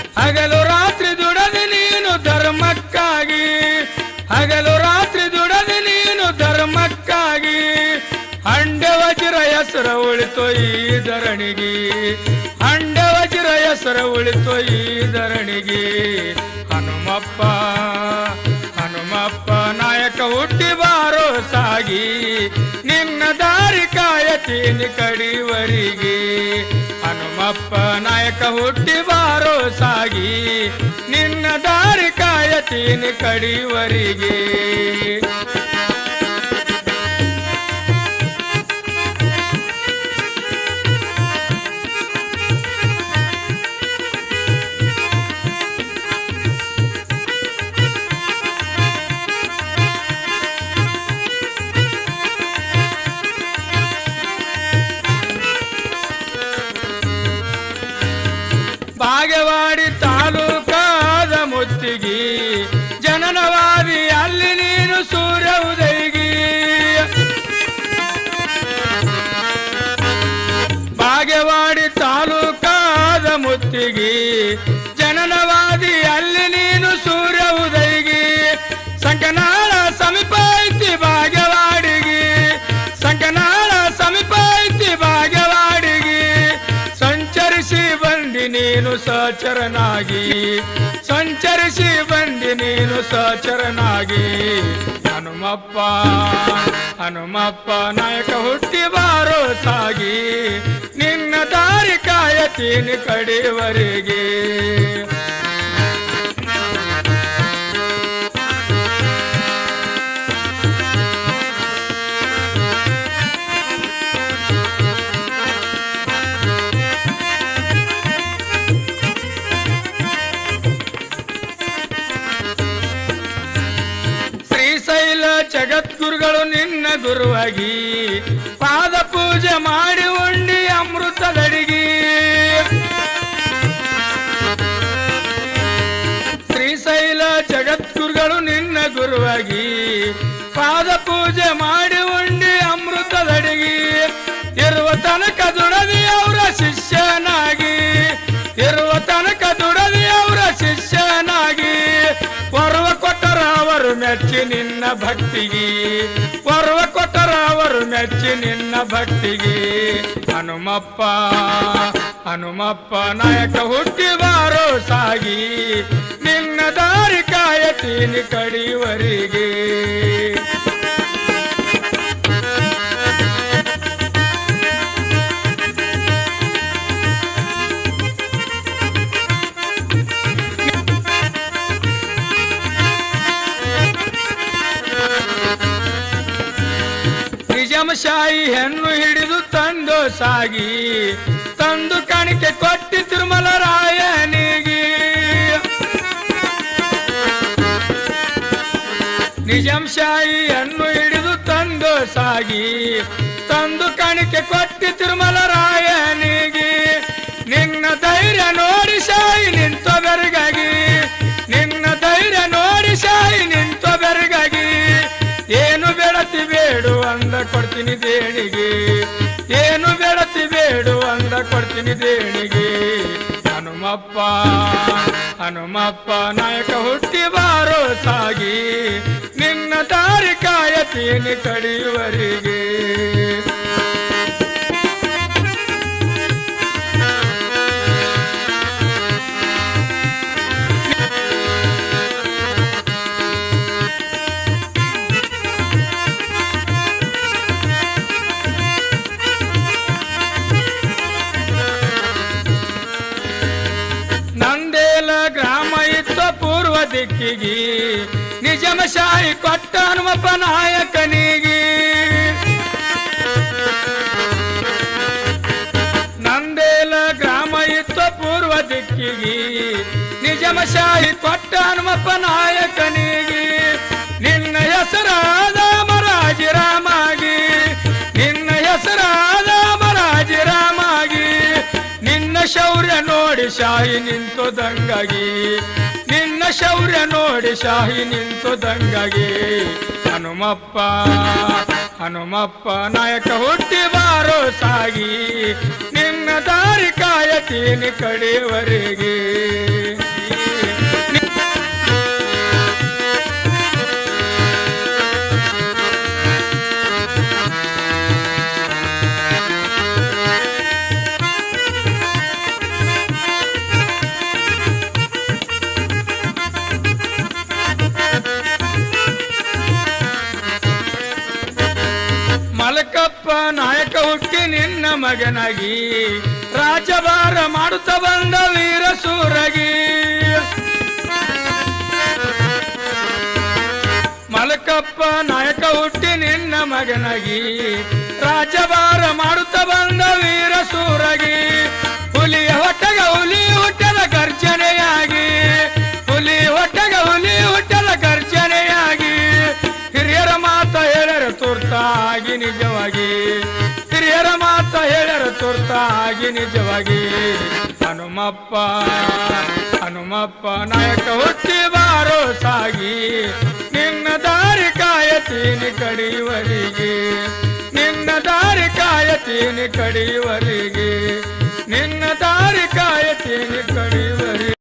ಹಗಲು ರಾತ್ರಿ ದುಡದಿ ನೀನು ಧರ್ಮಕ್ಕಾಗಿ. ಹಗಲು ರಾತ್ರಿ ದುಡದಿ ನೀನು ಧರ್ಮಕ್ಕಾಗಿ. ಹಂಡೆ ವಜ್ರ ಹೆಸರ ಉಳಿತು ಈ ಧರಣಿಗೆ. ಹಂಡೆ ವಜ್ರ ಹೆಸರ ಉಳಿತು ಈ ಧರಣಿಗೆ. ಹನುಮಪ್ಪ ಹನುಮಪ್ಪ ನಾಯಕ ಹುಟ್ಟಿ ಬಾರೋ ಸಾಗಿ. ನಿನ್ನ ಕಾಯತೀನಿ ಕಡಿವರಿಗೆ ಹನುಮಪ್ಪ ನಾಯಕ ಹುಟ್ಟಿ ಬಾರೋ ಸಾಗಿ ನಿನ್ನ ದಾರಿ ಕಾಯತೀನಿ ಕಡಿವರಿಗೆ. ಬಾಗೇವಾಡಿ ತಾಲೂಕಾದ ಮುತ್ತಿಗಿ ಜನನವಾದಿ ಅಲ್ಲಿ ನೀನು ಸೂರ್ಯ ಉದಯಗಿ. ಬಾಗೇವಾಡಿ ತಾಲೂಕಾದ ಮುತ್ತಿಗಿ ಸಚರನಾಗಿ. ಸಂಚರಿಸಿ ಬಂದಿ ನೀನು ಸಚರನಾಗಿ. ಹನುಮಪ್ಪ ಹನುಮಪ್ಪ ನಾಯಕ ಹುಟ್ಟಿ ಬಾರೋ ಸಾಗಿ. ನಿನ್ನ ದಾರಿ ಕಾಯತೀನಿ ಕಡೆಯವರೆಗೆ ಗುರುವಾಗಿ ಪಾದ ಪೂಜೆ ಮಾಡಿ ಉಂಡಿ ಅಮೃತದಡಿಗಿ ಶ್ರೀಶೈಲ ಜಗದ್ಗುರುಗಳು ನಿನ್ನ ಗುರುವಾಗಿ ಪಾದ ಪೂಜೆ ಮಾಡಿ ಉಂಡಿ ಅಮೃತದಡಿಗಿ ಇರುವ ತನಕ ಮೆಚ್ಚಿ ನಿನ್ನ ಭಕ್ತಿಗೆ. ಕೊರವ ಕೊಟ್ಟರ ಅವರು ಮೆಚ್ಚಿ ನಿನ್ನ ಭಕ್ತಿಗೆ. ಹನುಮಪ್ಪ ಹನುಮಪ್ಪ ನಾಯಕ ಹುಟ್ಟಿ ಬಾರೋ ಸಾಗಿ. ನಿನ್ನ ದಾರಿ ಕಾಯತೀನಿ ಕಡಿವರಿಗೆ. ನಿಜಾಮಶಾಹಿ ಹೆಣ್ಣು ಹಿಡಿದು ತಂದು ಸಾಗಿ, ತಂದು ಕಾಣಿಕೆ ಕೊಟ್ಟಿ ತಿರುಮಲ ರಾಯನಿಗೆ. ಶಾಯಿ ಹೆಣ್ಣು ಹಿಡಿದು ತಂದು ಸಾಗಿ, ತಂದು ಕಾಣಿಕೆ ಕೊಟ್ಟಿ ತಿರುಮಲ ರಾಯನಿಗೆ. ಕೊಡ್ತೀನಿ ದೇಣಿಗೆ. ಏನು ಬೇಡತಿ ಬೇಡು ಅಂದ ಕೊಡ್ತೀನಿ ದೇಣಿಗೆ. ಹನುಮಪ್ಪ ಹನುಮಪ್ಪ, ನಾಯಕ ಹುಟ್ಟಿ ಬಾರೋ ಸಾಗಿ. ನಿನ್ನ ದಾರಿ ಕಾಯತೀನಿ ಕಡಿಯುವರಿಗೆ. ಪೂರ್ವ ನಿಜಮ ಶಾಯಿ ಕೊಟ್ಟ ಹನುಮಪ್ಪ ನಾಯಕನಿಗಿ. ನಂದೇಲ ಗ್ರಾಮ ಇತ್ತು ಪೂರ್ವ ದಿಕ್ಕಿಗೆ. ನಿಜಮಶಾಹಿ ಕೊಟ್ಟ ಹನುಮಪ್ಪ ನಾಯಕನಿಗಿ. ನಿನ್ನ ಹೆಸರಾದ ಮರಾಜಿರಾಮಾಗಿ ನಿನ್ನ ಹೆಸರಾದ ಮರಾಜಿರಾಮಾಗಿ ನಿನ್ನ ಶೌರ್ಯ ನೋಡಿ ಶಾಹಿ ನಿಂತು ದಂಗಾಗಿ. ಶೌರ್ಯ ನೋಡಿ ಶಾಹಿ ನಿಂತು ದಂಗಗೆ. ಹನುಮಪ್ಪ ಹನುಮಪ್ಪ ನಾಯಕ ಹುಟ್ಟಿ ಬಾರೋ ಸಾಗಿ. ನಿನ್ನ ದಾರಿ ಕಾಯತೀನಿ ಕಡೆಯವರೆಗೆ. ಮಲಕಪ್ಪ ನಾಯಕ ಹುಟ್ಟಿ ನಿನ್ನ ಮಗನಾಗಿ. ರಾಜಭಾರ ಮಾಡುತ್ತ ಬಂದ ವೀರ ಸೂರಗಿ. ಮಲಕಪ್ಪ ನಾಯಕ ಹುಟ್ಟಿ ನಿನ್ನ ಮಗನಾಗಿ. ರಾಜಭಾರ ಮಾಡುತ್ತ ಬಂದ ವೀರ ಸೂರಗಿ. ತುರ್ತಾಗಿ ನಿಜವಾಗಿ. ಹಿರಿಯರ ಮಾತ ಹೇಳ್ಯಾರ ತುರ್ತಾಗಿ ನಿಜವಾಗಿ. ಹನುಮಪ್ಪ ಹನುಮಪ್ಪ ನಾಯಕ ಹುಟ್ಟಿ ಬಾರೋ ಸಾಗಿ. ನಿನ್ನ ದಾರಿ ಕಾಯತೀನಿ ಕಡಿಯುವರಿಗೆ. ನಿನ್ನ ದಾರಿ ಕಾಯತೀನಿ ಕಡಿಯುವರಿಗೆ. ನಿನ್ನ ದಾರಿ ಕಾಯತೀನಿ ಕಡಿಯುವ